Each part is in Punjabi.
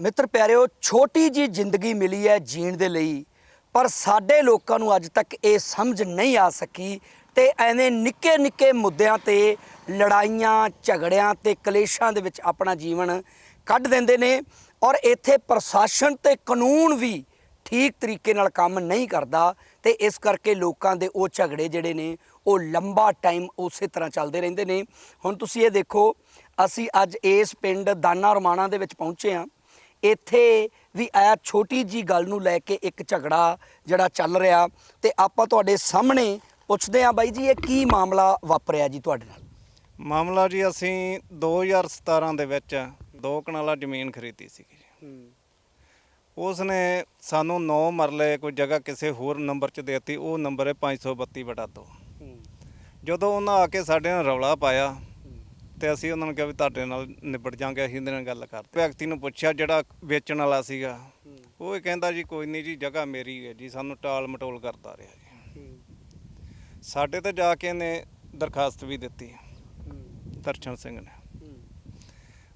ਮਿੱਤਰ ਪਿਆਰਿਓ, ਛੋਟੀ ਜੀ ਜ਼ਿੰਦਗੀ ਮਿਲੀ ਹੈ ਜੀਣ ਦੇ ਲਈ, ਪਰ ਸਾਡੇ ਲੋਕਾਂ ਨੂੰ ਅੱਜ ਤੱਕ ਇਹ ਸਮਝ ਨਹੀਂ ਆ ਸਕੀ ਤੇ ਐਵੇਂ ਨਿੱਕੇ ਨਿੱਕੇ ਮੁੱਦਿਆਂ ਤੇ ਲੜਾਈਆਂ, ਝਗੜਿਆਂ ਤੇ ਕਲੇਸ਼ਾਂ ਦੇ ਵਿੱਚ ਆਪਣਾ ਜੀਵਨ ਕੱਢ ਦਿੰਦੇ ਨੇ ਔਰ ਇੱਥੇ ਪ੍ਰਸ਼ਾਸਨ ਤੇ ਕਾਨੂੰਨ ਵੀ ਠੀਕ ਤਰੀਕੇ ਨਾਲ ਕੰਮ ਨਹੀਂ ਕਰਦਾ ਤੇ ਇਸ ਕਰਕੇ ਲੋਕਾਂ ਦੇ ਉਹ ਝਗੜੇ ਜਿਹੜੇ ਨੇ, ਉਹ ਲੰਬਾ ਟਾਈਮ ਉਸੇ ਤਰ੍ਹਾਂ ਚੱਲਦੇ ਰਹਿੰਦੇ ਨੇ। ਹੁਣ ਤੁਸੀਂ ਇਹ ਦੇਖੋ, ਅਸੀਂ ਅੱਜ ਇਸ ਪਿੰਡ ਦਾਨਾ ਰਮਾਣਾ ਦੇ ਵਿੱਚ ਪਹੁੰਚੇ ਹਾਂ। ਇੱਥੇ ਵੀ ਆਇਆ ਛੋਟੀ ਜੀ ਗੱਲ ਨੂੰ ਲੈ ਕੇ ਇੱਕ ਝਗੜਾ ਜਿਹੜਾ ਚੱਲ ਰਿਹਾ ਤੇ ਆਪਾਂ ਤੁਹਾਡੇ ਸਾਹਮਣੇ ਪੁੱਛਦੇ ਹਾਂ ਬਾਈ ਜੀ ਇਹ ਕੀ ਮਾਮਲਾ ਵਾਪਰਿਆ ਜੀ ਤੁਹਾਡੇ ਨਾਲ? ਮਾਮਲਾ ਜੀ ਅਸੀਂ 2017 ਦੇ ਵਿੱਚ ਦੋ ਕਨਾਲਾ ਜ਼ਮੀਨ ਖਰੀਦੀ ਸੀ ਉਸ ਨੇ ਸਾਨੂੰ 9 ਮਰਲੇ ਕੋਈ ਜਗ੍ਹਾ ਕਿਸੇ ਹੋਰ ਨੰਬਰ 'ਚ ਦੇਤੀ ਉਹ ਨੰਬਰ ਹੈ 532 ਬਟਾ 2 ਜਦੋਂ ਉਹਨਾਂ ਆ ਕੇ ਸਾਡੇ ਨਾਲ ਰੌਲਾ ਪਾਇਆ ਤੇ ਅਸੀਂ ਉਹਨਾਂ ਨੂੰ ਕਿਹਾ ਵੀ ਤੁਹਾਡੇ ਨਾਲ ਨਿਬੜ ਜਾਾਂਗੇ ਅਸੀਂ ਇਹਦੇ ਨਾਲ ਗੱਲ ਕਰਦੇ। ਵਿਅਕਤੀ ਨੂੰ ਪੁੱਛਿਆ ਜਿਹੜਾ ਵੇਚਣ ਵਾਲਾ ਸੀਗਾ ਉਹ ਇਹ ਕਹਿੰਦਾ ਜੀ ਕੋਈ ਨਹੀਂ ਜੀ ਜਗ੍ਹਾ ਮੇਰੀ ਹੈ ਜੀ ਸਾਨੂੰ ਟਾਲ ਮਟੋਲ ਕਰਦਾ ਰਿਹਾ ਜੀ। ਸਾਡੇ ਤੇ ਜਾ ਕੇ ਇਹਨੇ ਦਰਖਾਸਤ ਵੀ ਦਿੱਤੀ ਦਰਸ਼ਨ ਸਿੰਘ ਨੇ।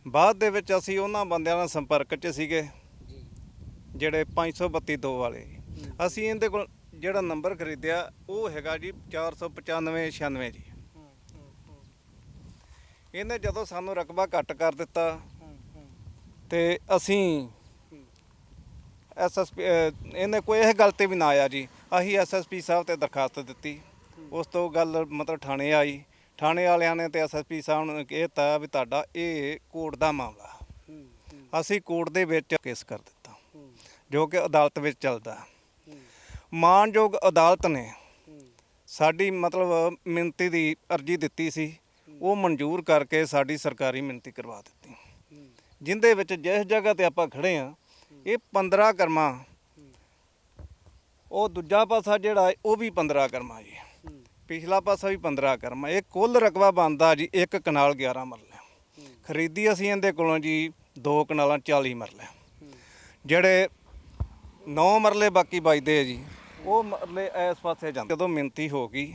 ਬਾਅਦ ਦੇ ਵਿੱਚ ਅਸੀਂ ਉਹਨਾਂ ਬੰਦਿਆਂ ਨਾਲ ਸੰਪਰਕ 'ਚ ਸੀਗੇ ਜਿਹੜੇ 532 ਦੋ ਵਾਲੇ। ਅਸੀਂ ਇਹਦੇ ਕੋਲ ਜਿਹੜਾ ਨੰਬਰ ਖਰੀਦਿਆ ਉਹ ਹੈਗਾ ਜੀ 495 96 ਜੀ। ਇਹਨੇ ਜਦੋਂ ਸਾਨੂੰ ਰਕਬਾ ਘੱਟ ਕਰ ਦਿੱਤਾ ਤੇ ਅਸੀਂ ਐਸਐਸਪੀ ਇਹਨੇ ਕੋਈ ਇਹ ਗੱਲ ਤੇ ਵੀ ਨਾ ਆਇਆ ਜੀ। ਅਸੀਂ ਐਸਐਸਪੀ ਸਾਹਿਬ ਤੇ ਦਰਖਾਸਤ ਦਿੱਤੀ। ਉਸ ਤੋਂ ਗੱਲ ਮਤਲਬ ਥਾਣੇ ਆਈ। ਥਾਣੇ ਵਾਲਿਆਂ ਨੇ ਤੇ ਐਸਐਸਪੀ ਸਾਹਿਬ ਨੂੰ ਕਹਿਤਾ ਵੀ ਤੁਹਾਡਾ ਇਹ ਕੋਰਟ ਦਾ ਮਾਮਲਾ। ਅਸੀਂ ਕੋਰਟ ਦੇ ਵਿੱਚ ਕੇਸ ਕਰ ਦਿੱਤਾ। ਜੋ ਕਿ ਅਦਾਲਤ ਵਿੱਚ ਚੱਲਦਾ। ਮਾਨਯੋਗ ਅਦਾਲਤ ਨੇ ਸਾਡੀ ਮਤਲਬ ਮਿੰਤੀ ਦੀ ਅਰਜੀ ਦਿੱਤੀ ਸੀ। ਉਹ ਮਨਜ਼ੂਰ ਕਰਕੇ ਸਾਡੀ ਸਰਕਾਰੀ ਮਿੰਤੀ ਕਰਵਾ ਦਿੱਤੀ। ਜਿੰਦੇ ਵਿੱਚ ਜਿਸ ਜਗ੍ਹਾ ਤੇ ਆਪਾਂ ਖੜੇ ਆ, ਇਹ 15 ਕਰਮਾ। ਉਹ ਦੂਜਾ ਪਾਸਾ ਜਿਹੜਾ ਉਹ ਵੀ 15 ਕਰਮਾ ਜੀ। ਪਿਛਲਾ ਪਾਸਾ ਵੀ 15 ਕਰਮਾ। ਇਹ ਕੁੱਲ ਰਕਬਾ ਬਣਦਾ ਜੀ ਇੱਕ ਕਨਾਲ 11 ਮਰਲੇ। ਖਰੀਦੀ ਅਸੀਂ ਇਹਦੇ ਕੋਲੋਂ ਜੀ ਦੋ ਕਨਾਲਾਂ 40 ਮਰਲੇ। ਜਿਹੜੇ 9 ਮਰਲੇ ਬਾਕੀ ਬਚਦੇ ਆ ਜੀ, ਉਹ ਮਰਲੇ ਇਸ ਪਾਸੇ ਜਾਂਦੇ। ਜਦੋਂ ਮਿੰਤੀ ਹੋ ਗਈ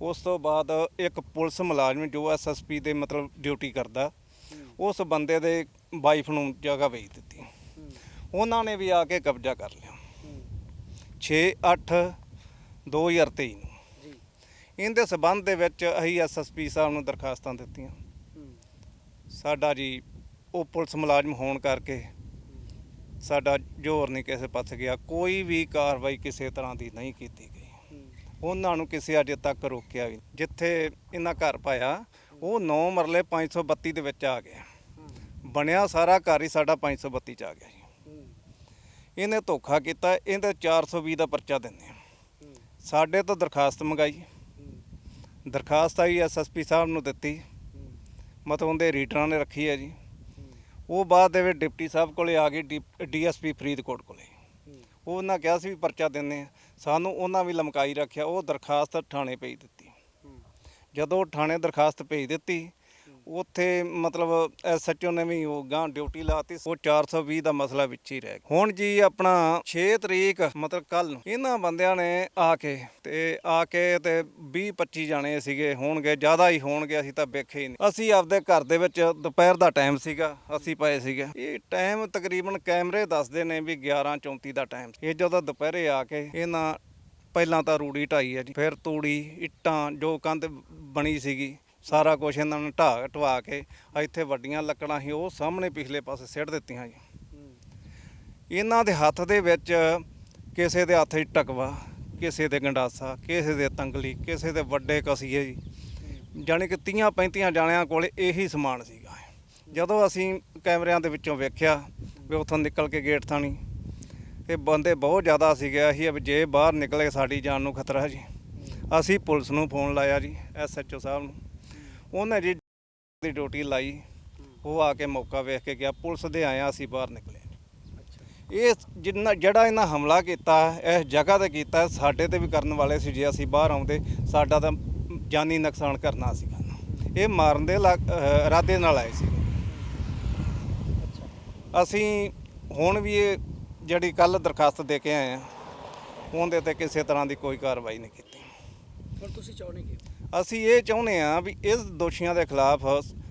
ਉਸ ਤੋਂ ਬਾਅਦ ਇੱਕ ਪੁਲਿਸ ਮੁਲਾਜ਼ਮ ਜੋ ਐਸਐਸਪੀ ਦੇ ਮਤਲਬ ਡਿਊਟੀ ਕਰਦਾ ਉਸ ਬੰਦੇ ਦੇ ਵਾਈਫ ਨੂੰ ਜਗ੍ਹਾ ਵੇਚ ਦਿੱਤੀ। ਉਹਨਾਂ ਨੇ ਵੀ ਆ ਕੇ ਕਬਜ਼ਾ ਕਰ ਲਿਆ। 6 8 2023 ਨੂੰ। ਜੀ। ਇਹਦੇ ਸਬੰਧ ਦੇ ਵਿੱਚ ਅਸੀਂ ਐਸਐਸਪੀ ਸਾਹਿਬ ਨੂੰ ਦਰਖਾਸਤਾਂ ਦਿੱਤੀਆਂ। ਸਾਡਾ ਜੀ ਉਹ ਪੁਲਿਸ ਮੁਲਾਜ਼ਮ ਹੋਣ ਕਰਕੇ ਸਾਡਾ ਜ਼ੋਰ ਨਹੀਂ ਕਿਸੇ ਪਾਸੇ ਗਿਆ। ਕੋਈ ਵੀ ਕਾਰਵਾਈ ਕਿਸੇ ਤਰ੍ਹਾਂ ਦੀ ਨਹੀਂ ਕੀਤੀ ਗਈ। ਉਹਨਾਂ ਨੂੰ ਕਿਸੇ ਅਜੇ ਤੱਕ ਰੋਕਿਆ ਵੀ ਨਹੀਂ। ਜਿੱਥੇ ਇਹਨਾਂ ਘਰ ਪਾਇਆ, ਉਹ 9 ਮਰਲੇ 532 ਦੇ ਵਿੱਚ ਆ ਗਿਆ। ਬਣਿਆ ਸਾਰਾ ਘਰ ਹੀ ਸਾਡਾ 532 ਚ ਆ ਗਿਆ ਜੀ। ਇਹਨੇ ਧੋਖਾ ਕੀਤਾ, ਇਹਦੇ 420 ਦਾ ਪਰਚਾ ਦਿੰਦੇ ਆ ਸਾਡੇ ਤੋਂ ਦਰਖਾਸਤ ਮੰਗਾਈ। ਦਰਖਾਸਤ ਆਈ ਐਸਐਸਪੀ ਸਾਹਿਬ ਨੂੰ ਦਿੱਤੀ। ਮਤਲਬ ਉਹਦੇ ਰੀਟਰਾਂ ਨੇ ਰੱਖੀ ਹੈ ਜੀ। ਉਹ ਬਾਅਦ ਦੇ ਵਿੱਚ ਡਿਪਟੀ ਸਾਹਿਬ ਕੋਲੇ ਆ ਗਈ ਡੀਐਸਪੀ ਫਰੀਦਕੋਟ ਕੋਲੇ। ਉਹਨਾਂ ਕਿਹਾ ਸੀ ਵੀ ਪਰਚਾ ਦਿੰਦੇ ਆ। ਸਾਨੂੰ ਉਹਨਾਂ ਵੀ ਲਮਕਾਈ ਰੱਖਿਆ ਉਹ ਦਰਖਾਸਤ ਥਾਣੇ ਭੇਜ ਦਿੱਤੀ। ਜਦੋਂ ਥਾਣੇ ਦਰਖਾਸਤ ਭੇਜ ਦਿੱਤੀ ਉੱਥੇ ਮਤਲਬ ਐਸਐਚਓ ਨੇ ਵੀ ਉਹ ਗਾਂ ਡਿਊਟੀ ਲਾਤੀ, ਉਹ 420 ਦਾ ਮਸਲਾ ਵਿੱਚ ਹੀ ਰਹਿ ਗਿਆ ਹੁਣ ਜੀ ਆਪਣਾ 6 ਤਰੀਕ, ਮਤਲਬ ਕੱਲ ਨੂੰ ਇਹਨਾਂ ਬੰਦਿਆਂ ਨੇ ਆ ਕੇ ਤੇ ਆ ਕੇ ਤੇ 20 25 ਜਾਣੇ ਸੀਗੇ, ਹੋਣਗੇ, ਜ਼ਿਆਦਾ ਹੀ ਹੋਣਗੇ, ਅਸੀਂ ਤਾਂ ਵੇਖੇ ਹੀ ਨਹੀਂ। ਅਸੀਂ ਆਪਦੇ ਘਰ ਦੇ ਵਿੱਚ ਦੁਪਹਿਰ ਦਾ ਟਾਈਮ ਸੀਗਾ, ਅਸੀਂ ਪਏ ਸੀਗੇ। ਇਹ ਟਾਈਮ ਤਕਰੀਬਨ ਕੈਮਰੇ ਦੱਸਦੇ ਨੇ ਵੀ 11:34 ਦਾ ਟਾਈਮ ਇਹ ਜਦੋਂ ਦੁਪਹਿਰੇ ਆ ਕੇ ਇਹਨਾਂ, ਪਹਿਲਾਂ ਤਾਂ ਰੂੜੀ ਢਾਈ ਹੈ ਜੀ, ਫਿਰ ਤੂੜੀ, ਇੱਟਾਂ, ਜੋ ਕੰਧ ਬਣੀ ਸੀਗੀ ਸਾਰਾ ਕੁਝ ਇਹਨਾਂ ਨੇ ਢਾਹ ਢਵਾ ਕੇ ਇੱਥੇ ਵੱਡੀਆਂ ਲੱਕੜਾਂ ਸੀ, ਉਹ ਸਾਹਮਣੇ ਪਿਛਲੇ ਪਾਸੇ ਸਿੱਟ ਦਿੱਤੀਆਂ ਜੀ। ਇਹਨਾਂ ਦੇ ਹੱਥ ਦੇ ਵਿੱਚ ਕਿਸੇ ਦੇ ਹੱਥ 'ਚ ਟਕਵਾ, ਕਿਸੇ ਦੇ ਗੰਡਾਸਾ, ਕਿਸੇ ਦੇ ਤੰਗਲੀ, ਕਿਸੇ ਦੇ ਵੱਡੇ ਕਸੀਏ ਜੀ। ਜਾਣੀ ਕਿ 30 35 ਜਾਣਿਆਂ ਕੋਲੇ ਇਹੀ ਸਮਾਨ ਸੀਗਾ। ਜਦੋਂ ਅਸੀਂ ਕੈਮਰਿਆਂ ਦੇ ਵਿੱਚੋਂ ਵੇਖਿਆ ਵੀ ਉੱਥੋਂ ਨਿਕਲ ਕੇ ਗੇਟ ਥਾਣੀ, ਤੇ ਬੰਦੇ ਬਹੁਤ ਜ਼ਿਆਦਾ ਸੀਗੇ, ਅਸੀਂ ਵੀ ਜੇ ਬਾਹਰ ਨਿਕਲੇ ਸਾਡੀ ਜਾਨ ਨੂੰ ਖਤਰਾ ਹੈ ਜੀ। ਅਸੀਂ ਪੁਲਿਸ ਨੂੰ ਫੋਨ ਲਾਇਆ ਜੀ ਐਸਐਚਓ ਸਾਹਿਬ ਨੂੰ। ਉਹਨੇ ਜੀ ਦੀ ਡਿਊਟੀ ਲਾਈ ਉਹ ਆ ਕੇ ਮੌਕਾ ਵੇਖ ਕੇ ਗਿਆ ਪੁਲਿਸ ਦੇ ਆਇਆ ਅਸੀਂ ਬਾਹਰ ਨਿਕਲੇ ਇਹ ਜਿੰਨਾ ਜਿਹੜਾ ਇਹਨਾਂ ਹਮਲਾ ਕੀਤਾ ਇਸ ਜਗ੍ਹਾ ਤੇ ਕੀਤਾ ਸਾਡੇ ਤੇ ਵੀ ਕਰਨ ਵਾਲੇ ਸੀ ਜੇ ਅਸੀਂ ਬਾਹਰ ਆਉਂਦੇ ਸਾਡਾ ਤਾਂ ਜਾਨੀ ਨੁਕਸਾਨ ਕਰਨਾ ਸੀਗਾ। ਇਹ ਮਾਰਨ ਦੇ ਇਰਾਦੇ ਨਾਲ ਆਏ ਸੀ। ਅਸੀਂ ਹੁਣ ਵੀ ਇਹ ਜਿਹੜੀ ਕੱਲ ਦਰਖਾਸਤ ਦੇ ਕੇ ਆਏ ਆ ਉਹਦੇ ਤੇ ਕਿਸੇ ਤਰ੍ਹਾਂ ਦੀ ਕੋਈ ਕਾਰਵਾਈ ਨਹੀਂ ਕੀਤੀ। ਹੁਣ ਤੁਸੀਂ ਚਾਹੁੰਦੇ ਕੀ? ਅਸੀਂ ਇਹ ਚਾਹੁੰਦੇ ਆ ਵੀ ਇਸ ਦੋਸ਼ੀਆਂ ਦੇ ਖਿਲਾਫ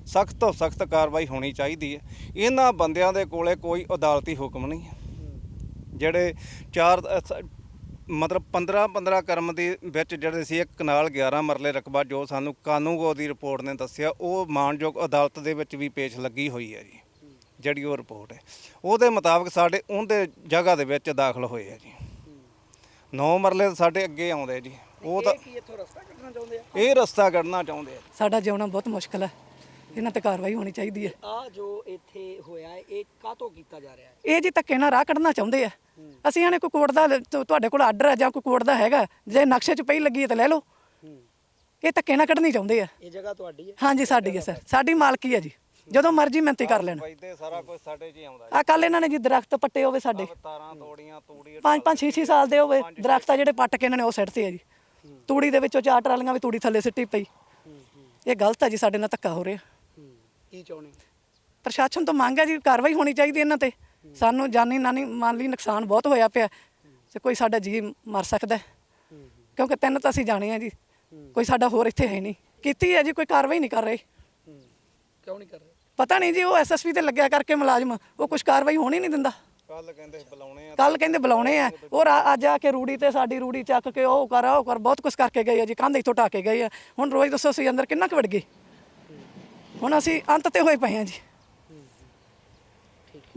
ਸਖਤ ਤੋਂ ਸਖਤ ਕਾਰਵਾਈ ਹੋਣੀ ਚਾਹੀਦੀ ਹੈ। ਇਹਨਾਂ ਬੰਦਿਆਂ ਦੇ ਕੋਲੇ ਕੋਈ ਅਦਾਲਤੀ ਹੁਕਮ ਨਹੀਂ ਹੈ। ਜਿਹੜੇ ਚਾਰ ਮਤਲਬ 15 15 ਕਰਮ ਦੇ ਵਿੱਚ ਜਿਹੜੇ ਸੀ, ਇੱਕ ਕਨਾਲ 11 ਮਰਲੇ ਰਕਬਾ ਜੋ ਸਾਨੂੰ ਕਾਨੂੰਗੋ ਦੀ ਰਿਪੋਰਟ ਨੇ ਦੱਸਿਆ, ਉਹ ਮਾਨਯੋਗ ਅਦਾਲਤ ਦੇ ਵਿੱਚ ਵੀ ਪੇਸ਼ ਲੱਗੀ ਹੋਈ ਹੈ ਜੀ। ਜਿਹੜੀ ਉਹ ਰਿਪੋਰਟ ਹੈ। ਉਹਦੇ ਮੁਤਾਬਕ ਸਾਡੇ ਉਹਦੇ ਜਗ੍ਹਾ ਦੇ ਵਿੱਚ ਦਾਖਲ ਹੋਏ ਆ ਜੀ। 9 ਮਰਲੇ ਸਾਡੇ ਅੱਗੇ ਆਉਂਦੇ ਜੀ। ਉਹ ਤਾਂ ਕੀ ਇੱਥੋਂ ਰਸਤਾ ਕੱਢਣਾ ਚਾਹੁੰਦੇ ਆ? ਇਹ ਰਸਤਾ ਕੱਢਣਾ ਚਾਹੁੰਦੇ ਆ। ਸਾਡਾ ਜਿਉਣਾ ਬਹੁਤ ਮੁਸ਼ਕਲ ਹੈ ਇਹਨਾਂ ਤੇ ਕਾਰਵਾਈ ਹੋਣੀ ਚਾਹੀਦੀ ਹੈ ਆ ਜੋ ਇੱਥੇ ਹੋਇਆ ਹੈ ਇਹ ਕਾਹਤੋਂ ਕੀਤਾ ਜਾ ਰਿਹਾ ਹੈ? ਇਹ ਜੀ ਧੱਕੇ ਨਾਲ ਰਾਹ ਕੱਢਣਾ ਚਾਹੁੰਦੇ ਆ ਅਸੀਂ ਆਣੇ ਕੋਈ ਕੋਰਟ ਦਾ ਤੁ- ਤੁਹਾਡੇ ਕੋਲ ਆਰਡਰ ਹੈ ਜਾਂ ਕੋਈ ਕੋਰਟ ਦਾ ਹੈਗਾ ਜੇ ਨਕਸ਼ੇ 'ਚ ਪਈ ਲੱਗੀ ਹੈ ਤਾਂ ਲੈ ਲਓ। ਇਹ ਧੱਕੇ ਨਾਲ ਕੱਢਣੀ ਚਾਹੁੰਦੇ ਆ। ਇਹ ਜਗ੍ਹਾ ਤੁਹਾਡੀ ਹੈ? ਹਾਂਜੀ ਸਾਡੀ ਹੈ ਸਰ। ਸਾਡੀ ਮਾਲਕੀ ਹੈ ਜੀ। ਜਦੋਂ ਮਰਜ਼ੀ ਮਿਹਨਤੀ ਕਰ ਲੈਣ। ਵੈਦੇ ਸਾਰਾ ਕੁਝ ਸਾਡੇ 'ਚ ਹੀ ਆਉਂਦਾ ਆ ਕੱਲ ਇਹਨਾਂ ਨੇ ਜੀ ਦਰਖਤ ਪੱਟੇ ਹੋਵੇ ਸਾਡੇ। ਤਾਰਾਂ ਤੋੜੀਆਂ ਤੂੜੀ ਪੰਜ ਪੰਜ ਛੇ ਛੇ ਸਾਲ ਦੇ ਹੋਵੇ ਦਰਖਤ ਆ ਜਿਹੜੇ ਪੱਟ ਕੇ ਇਹਨਾਂ ਨੇ ਉਹ ਸਿੱਟਤੇ ਆ ਜੀ। ਤੂੜੀ ਦੇ ਵਿੱਚੋਂ ਚਾਰ ਟਰਾਲੀਆਂ ਵੀ ਤੂੜੀ ਥੱਲੇ ਸਿੱਟੀ ਪਈ। ਇਹ ਗਲਤ ਹੈ ਜੀ ਸਾਡੇ ਨਾਲ ਧੱਕਾ ਹੋ ਰਿਹਾ। ਕੀ ਚਾਹੁੰਦੇ ਪ੍ਰਸ਼ਾਸਨ ਤੋਂ ਮੰਗ ਹੈ ਜੀ ਕਾਰਵਾਈ ਹੋਣੀ ਚਾਹੀਦੀ ਇਹਨਾਂ ਤੇ। ਸਾਨੂੰ ਜਾਨੀ ਨਾਨੀ ਮਾਲੀ ਨੁਕਸਾਨ ਬਹੁਤ ਹੋਇਆ ਪਿਆ। ਤੇ ਕੋਈ ਸਾਡਾ ਜੀ ਮਰ ਸਕਦਾ। ਕਿਉਂਕਿ ਤਿੰਨ ਤਾਂ ਅਸੀਂ ਜਾਣੇ ਆ ਜੀ। ਕੋਈ ਸਾਡਾ ਹੋਰ ਇੱਥੇ ਹੈ ਨਹੀਂ। ਕੀਤੀ ਹੈ ਜੀ ਕੋਈ ਕਾਰਵਾਈ ਨਹੀਂ ਕਰ ਰਹੇ। ਕਿਉਂ ਨਹੀਂ ਕਰ ਰਹੇ? ਪਤਾ ਨਹੀਂ ਜੀ ਉਹ ਐਸਐਸਪੀ ਤੇ ਲੱਗਿਆ ਕਰਕੇ ਮੁਲਾਜ਼ਮ। ਉਹ ਕੁਝ ਕਾਰਵਾਈ ਹੋਣੀ ਨਹੀਂ ਦਿੰਦਾ। ਕੱਲ ਕਹਿੰਦੇ ਬੁਲਾਉਣੇ ਆ ਕੱਲ ਕਹਿੰਦੇ ਬੁਲਾਉਣੇ ਆ। ਉਹ ਅੱਜ ਆ ਕੇ ਰੂੜੀ ਤੇ ਸਾਡੀ ਰੂੜੀ ਚੱਕ ਕੇ ਉਹ ਕਰ ਉਹ ਕਰ ਬਹੁਤ ਕੁਝ ਕਰਕੇ ਗਏ ਆ ਜੀ ਕੰਧ ਇੱਥੋਂ ਢਾ ਕੇ ਗਏ ਆ। ਹੁਣ ਰੋਜ਼ ਦੱਸੋ ਅਸੀਂ ਅੰਦਰ ਕਿੰਨਾ ਕੁ ਵੜ ਗਏ? ਹੁਣ ਅਸੀਂ ਅੰਤ ਤੇ ਹੋਏ ਪਏ ਆ ਜੀ।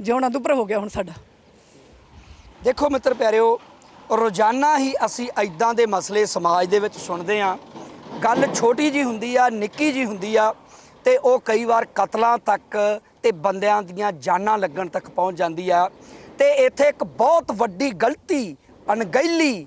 ਜਿਉਣਾ ਦੁੱਭਰ ਹੋ ਗਿਆ ਹੁਣ ਸਾਡਾ। ਦੇਖੋ ਮਿੱਤਰ ਪਿਆਰਿਓ ਰੋਜ਼ਾਨਾ ਹੀ ਅਸੀਂ ਐਦਾਂ ਦੇ ਮਸਲੇ ਸਮਾਜ ਦੇ ਵਿੱਚ ਸੁਣਦੇ ਆ ਗੱਲ ਛੋਟੀ ਜੀ ਹੁੰਦੀ ਆ ਨਿੱਕੀ ਜੀ ਹੁੰਦੀ ਆ ਤੇ ਉਹ ਕਈ ਵਾਰ ਕਤਲਾਂ ਤੱਕ ਤੇ ਬੰਦਿਆਂ ਦੀਆਂ ਜਾਨਾਂ ਲੱਗਣ ਤੱਕ ਪਹੁੰਚ ਜਾਂਦੀ ਆ। ਤੇ ਇੱਥੇ ਇੱਕ ਬਹੁਤ ਵੱਡੀ ਗਲਤੀ, ਅਣਗਹਿਲੀ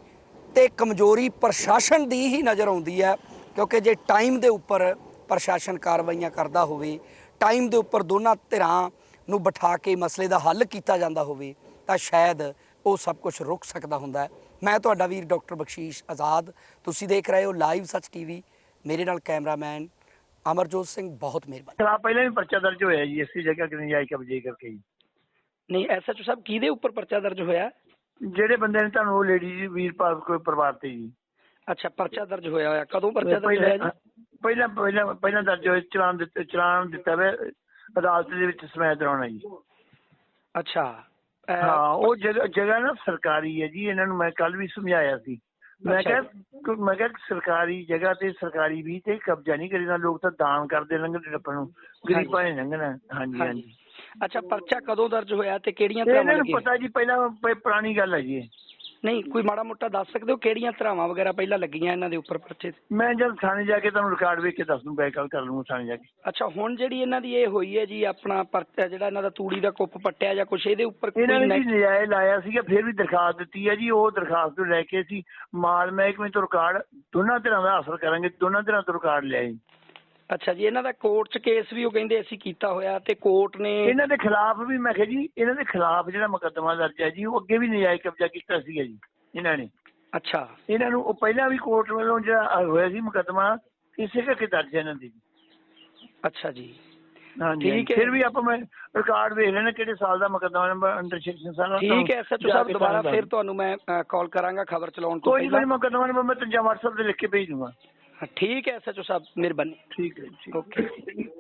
ਤੇ ਕਮਜ਼ੋਰੀ ਪ੍ਰਸ਼ਾਸਨ ਦੀ ਹੀ ਨਜ਼ਰ ਆਉਂਦੀ ਹੈ, ਕਿਉਂਕਿ ਜੇ ਟਾਈਮ ਦੇ ਉੱਪਰ ਪ੍ਰਸ਼ਾਸਨ ਕਾਰਵਾਈਆਂ ਕਰਦਾ ਹੋਵੇ, ਟਾਈਮ ਦੇ ਉੱਪਰ ਦੋਨਾਂ ਧਿਰਾਂ ਨੂੰ ਬਿਠਾ ਕੇ ਮਸਲੇ ਦਾ ਹੱਲ ਕੀਤਾ ਜਾਂਦਾ ਹੋਵੇ, ਤਾਂ ਸ਼ਾਇਦ ਉਹ ਸਭ ਕੁਝ ਰੁਕ ਸਕਦਾ ਹੁੰਦਾ ਮੈਂ ਤੁਹਾਡਾ ਵੀਰ ਡਾਕਟਰ ਬਖਸ਼ੀਸ਼ ਆਜ਼ਾਦ, ਤੁਸੀਂ ਦੇਖ ਰਹੇ ਹੋ ਲਾਈਵ ਸੱਚ ਟੀਵੀ ਮੇਰੇ ਨਾਲ ਕੈਮਰਾਮੈਨ ਅਮਰਜੋਤ ਸਿੰਘ, ਬਹੁਤ ਮਿਹਰਬਾਨੀ। ਪਹਿਲਾਂ ਵੀ ਪਰਚਾ ਦਰਜ ਹੋਇਆ ਜੀ, ਇਸੇ ਜਗ੍ਹਾ ਕਿ ਨਜਾਇਜ਼ ਕਬਜ਼ੇ ਕਰਕੇ ਜੀ। ਨਹੀਂ ਐਸਐਚਓ ਸਾਹਿਬ ਕਿਹਦੇ ਉੱਪਰ ਪਰਚਾ ਦਰਜ ਹੋਇਆ? ਜਿਹੜੇ ਬੰਦੇ ਨੇ ਤੁਹਾਨੂੰ ਉਹ ਲੇਡੀ ਵੀਰਪਾਲ ਕੋਈ ਪਰਿਵਾਰ ਤੇ ਜੀ। ਅੱਛਾ ਪਰਚਾ ਦਰਜ ਹੋਇਆ ਹੋਇਆ। ਕਦੋਂ ਪਹਿਲਾਂ ਪਹਿਲਾਂ ਪਹਿਲਾਂ ਪਹਿਲਾਂ ਦਰਜ ਹੋਇਆ ਚਲਾਨ ਦਿੱਤਾ ਚਲਾਨ ਦਿੱਤਾ ਵੇ ਅਦਾਲਤ ਦੇ ਵਿੱਚ ਸਮੈਦ ਦਰਾਉਣਾ ਜੀ। ਅੱਛਾ ਹਾਂ ਉਹ ਜਗ੍ਹਾ ਨਾ ਸਰਕਾਰੀ ਹੈ ਜੀ ਇਹਨਾਂ ਨੂੰ ਮੈਂ ਕੱਲ ਵੀ ਸਮਝਾਇਆ ਸੀ। ਮੈਂ ਕਿਹਾ ਮੈਂ ਕਿਹਾ ਸਰਕਾਰੀ ਜਗ੍ਹਾ ਤੇ ਸਰਕਾਰੀ ਵੀ ਤੇ ਕਬਜ਼ਾ ਨਹੀਂ ਕਰੀਦਾ ਲੋਕ ਤਾਂ ਦਾਨ ਕਰਦੇ ਲੰਘਣ ਲੱਪਣ ਨੂੰ। ਗਰੀਬਾਂ ਨੇ ਲੰਘਣਾ। ਹਾਂਜੀ। ਹਾਂਜੀ। ਅੱਛਾ ਪਰਚਾ ਕਦੋਂ ਦਰਜ ਹੋਇਆ ਤੇ ਕਿਹੜੀਆਂ ਇਹ ਇਹਨਾਂ ਨੂੰ ਪਤਾ ਜੀ ਪਹਿਲਾਂ ਪ- ਪੁਰਾਣੀ ਗੱਲ ਹੈ ਜੀ ਇਹ। ਨਹੀਂ ਕੋਈ ਮਾੜਾ ਮੋਟਾ ਦੱਸ ਸਕਦੇ ਹੋ ਕਿਹੜੀਆਂ ਧਰਾਵਾਂ ਵਗੈਰਾ ਪਹਿਲਾਂ ਲੱਗੀਆਂ ਇਹਨਾਂ ਦੇ ਉੱਪਰ ਪਰਚੇ ਤੇ? ਮੈਂ ਜਦ ਥਾਣੇ ਜਾ ਕੇ ਤੁਹਾਨੂੰ ਰਿਕਾਰਡ ਵੇਖ ਕੇ ਦੱਸ ਦੂੰ ਬੈਕ ਕਾਲ ਕਰ ਲੂੰਗਾ ਥਾਣੇ ਜਾ ਕੇ ਅੱਛਾ ਹੁਣ ਜਿਹੜੀ ਇਹਨਾਂ ਦੀ ਇਹ ਹੋਈ ਹੈ ਜੀ ਆਪਣਾ ਪਰਚਾ ਜਿਹੜਾ ਇਹਨਾਂ ਦਾ ਤੂੜੀ ਦਾ ਕੁੱਪ ਪੱਟਿਆ ਜਾਂ ਕੁਛ ਇਹਦੇ ਉੱਪਰ ਇਹਨਾਂ ਨੇ ਨੈ- ਜੀ ਨਜਾਇਜ਼ ਲਾਇਆ ਸੀਗਾ ਫਿਰ ਵੀ ਦਰਖਾਸਤ ਦਿੱਤੀ ਹੈ ਜੀ ਉਹ ਦਰਖਾਸਤ ਨੂੰ ਲੈ ਕੇ ਅਸੀਂ ਮਾਲ ਮਹਿਕਮੇ ਤੋਂ ਰਿਕਾਰਡ ਦੋਨਾਂ ਤਰ੍ਹਾਂ ਦਾ ਹਾਸਲ ਕਰਾਂਗੇ ਦੋਨਾਂ ਤਰ੍ਹਾਂ ਤੋਂ ਰਿਕਾਰਡ ਲਿਆਏ ਅੱਛਾ ਜੀ ਇਹਨਾਂ ਦਾ ਕੋਰਟ 'ਚ ਕੇਸ ਵੀ ਉਹ ਕਹਿੰਦੇ ਅਸੀਂ ਕੀਤਾ ਹੋਇਆ ਤੇ ਕੋਰਟ ਨੇ ਇਹਨਾਂ ਦੇ ਖਿਲਾਫ ਵੀ ਮੈਂ ਕਿਹਾ ਜੀ ਇਹਨਾਂ ਦੇ ਖਿਲਾਫ ਜਿਹੜਾ ਮੁਕੱਦਮਾ ਦਰਜ ਹੈ ਜੀ ਉਹ ਅੱਗੇ ਵੀ ਨਜਾਇਜ਼ ਕਬਜ਼ਾ ਕੀਤਾ ਸੀਗਾ ਜੀ ਇਹਨਾਂ ਨੇ। ਅੱਛਾ। ਇਹਨਾਂ ਨੂੰ ਉਹ ਪਹਿਲਾਂ ਵੀ ਕੋਰਟ ਵੱਲੋਂ ਜਿਹੜਾ ਹੋਇਆ ਸੀ ਮੁਕੱਦਮਾ ਇਸੇ ਕਰਕੇ ਦਰਜ ਹੈ ਇਹਨਾਂ ਦੀ ਅੱਛਾ ਜੀ। ਹਾਂਜੀ ਠੀਕ ਹੈ। ਫਿਰ ਵੀ ਆਪਾਂ ਮੈਂ ਰਿਕਾਰਡ ਵੇਖ ਲੈਣਾ ਕਿਹੜੇ ਸਾਲ ਦਾ ਮੁਕੱਦਮਾ ਨੰਬਰ ਅੰਡਰ ਸੈਕਸ਼ਨ ਸਾਰਾ ਠੀਕ ਹੈ ਐਸਐਚਓ ਸਾਹਿਬ ਦੁਬਾਰਾ ਫਿਰ ਤੁਹਾਨੂੰ ਮੈਂ ਕਾਲ ਕਰਾਂਗਾ ਖਬਰ ਚਲਾਉਣ ਤੋਂ ਕੋਈ ਨਹੀਂ ਪਹਿਲਾਂ। ਮੁਕੱਦਮਾ ਨੰਬਰ ਮੈਂ ਤੁਹਾਨੂੰ WhatsApp ਤੇ ਲਿਖ ਕੇ ਭੇਜ ਦੂੰਗਾ। ਠੀਕ ਹੈ ਐਸਐਚਓ ਸਾਹਿਬ ਮਿਹਰਬਾਨੀ। ਠੀਕ ਹੈ ਜੀ ਓਕੇ